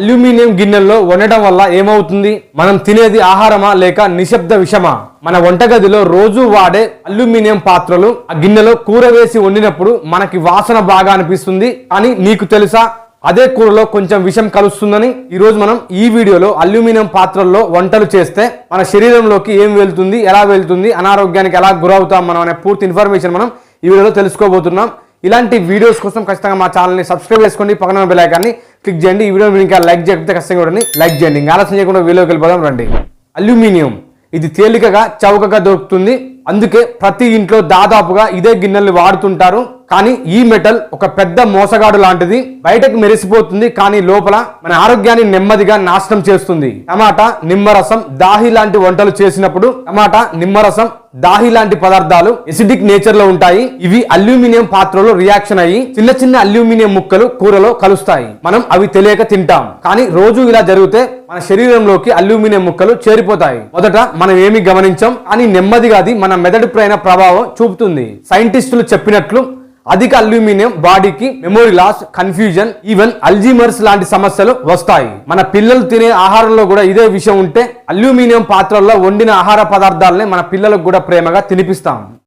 Aluminium గిన్నెల్లో వండటం వల్ల ఏమవుతుంది? మనం తినేది ఆహారమా లేక నిశ్శబ్ద విషమా? మన వంటగదిలో రోజు వాడే అల్యూమినియం పాత్రలు ఆ గిన్నెలో కూర వేసి వండినప్పుడు మనకి వాసన బాగా అనిపిస్తుంది అని నీకు తెలుసా? అదే కూరలో కొంచెం విషం కలుస్తుందని ఈరోజు మనం ఈ వీడియోలో అల్యూమినియం పాత్రల్లో వంటలు చేస్తే మన శరీరంలోకి ఏం వెళ్తుంది ఎలా వెళ్తుంది అనారోగ్యానికి ఎలా గురవుతాం మనం అనే పూర్తి ఇన్ఫర్మేషన్ మనం ఈ వీడియోలో తెలుసుకోబోతున్నాం. ఇలాంటి వీడియోస్ కోసం ఖచ్చితంగా మా ఛానల్ని సబ్స్క్రైబ్ చేసుకోండి పక్కన బెల్ ఐకాన్ని క్లిక్ చేయండి. ఈ వీడియో మీరు ఇంకా లైక్ చేయకపోతే ఖచ్చితంగా చూడండి లైక్ చేయండి. ఇంకా ఆలస్యం చేయకుండా వీడియోకి వెళ్ళిపోదాం రండి. అల్యూమినియం. ఇది తేలికగా చౌకగా దొరుకుతుంది. అందుకే ప్రతి ఇంట్లో దాదాపుగా ఇదే గిన్నెలు వాడుతుంటారు. కానీ ఈ మెటల్ ఒక పెద్ద మోసగాడు లాంటిది. బయటకు మెరిసిపోతుంది కానీ లోపల మన ఆరోగ్యాన్ని నెమ్మదిగా నాశనం చేస్తుంది. టమాటా నిమ్మరసం దాహి లాంటి వంటలు చేసినప్పుడు టమాటా నిమ్మరసం దాహి లాంటి పదార్థాలు ఎసిడిక్ నేచర్లో ఉంటాయి. ఇవి అల్యూమినియం పాత్రలో రియాక్షన్ అయ్యి చిన్న చిన్న అల్యూమినియం ముక్కలు కూరలో కలుస్తాయి. మనం అవి తెలియక తింటాం. కానీ రోజు ఇలా జరిగితే మన శరీరంలోకి అల్యూమినియం ముక్కలు చేరిపోతాయి. మొదట మనం ఏమి గమనించాం? అని నెమ్మదిగా అది మన మెదడుపైన ప్రభావం చూపుతుంది. సైంటిస్టులు చెప్పినట్లు అధిక అల్యూమినియం బాడీకి memory loss confusion even Alzheimer's లాంటి సమస్యలు వస్తాయి. మన పిల్లలు తినే ఆహారంలో కూడా ఇదే విషయం ఉంటే అల్యూమినియం పాత్రల్లో వండిన ఆహార పదార్థాలనే మన పిల్లలకు కూడా ప్రేమగా తినిపిస్తాం.